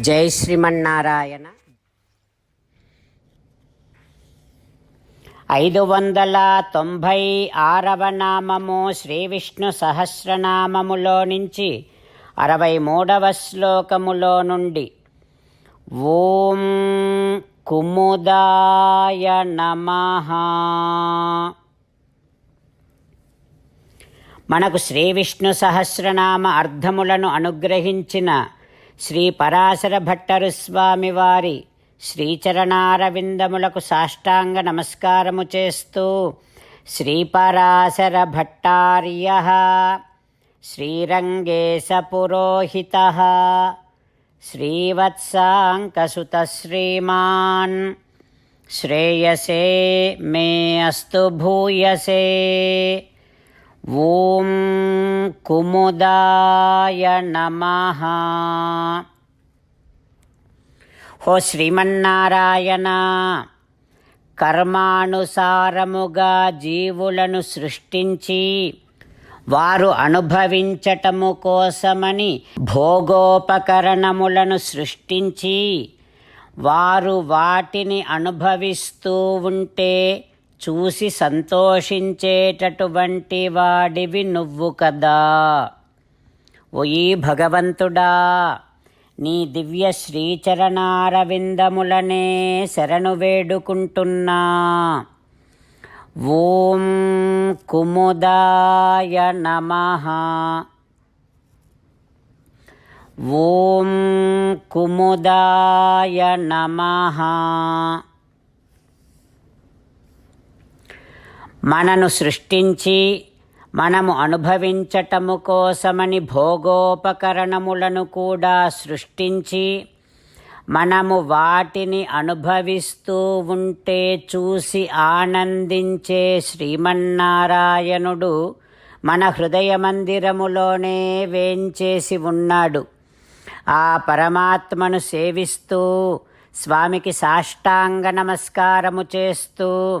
జై శ్రీమన్నారాయణ. ఐదు వందల తొంభై ఆరవ నామము శ్రీ విష్ణు సహస్రనామములో నుంచి అరవై మూడవ శ్లోకములో నుండి ఓం కుముదాయ నమ. మనకు శ్రీ విష్ణు సహస్రనామ అర్థములను అనుగ్రహించిన శ్రీ పరాశర భట్టరు స్వామివారి శ్రీచరణారవిందములకు సాష్టాంగ నమస్కారము చేస్తూ శ్రీపరాశర భట్టార్య శ్రీరంగేశ పురోహిత శ్రీవత్సాంకసుత శ్రీమాన్ శ్రేయసే మే అస్తు భూయసే. ఓం కుముదాయ నమః హో శ్రీమన్నారాయణ కర్మానుసారముగా జీవులను సృష్టించి వారు అనుభవించటము కోసమని భోగోపకరణములను సృష్టించి వారు వాటిని అనుభవిస్తూ ఉంటే చూసి సంతోషించేటటువంటి వాడివి నువ్వు కదా. ఓయి భగవంతుడా నీ దివ్య శ్రీచరణారవిందములనే శరణు వేడుకుంటున్నా. ఓం కుముదాయ నమః. ఓం కుముదాయ నమః. మనను సృష్టించి మనము అనుభవించటము కోసమని భోగోపకరణములను కూడా సృష్టించి మనము వాటిని అనుభవిస్తూ ఉంటే చూసి ఆనందించే శ్రీమన్నారాయణుడు మన హృదయ మందిరములోనే వేంచేసి ఉన్నాడు. ఆ పరమాత్మను సేవిస్తూ స్వామికి సాష్టాంగ నమస్కారము చేస్తూ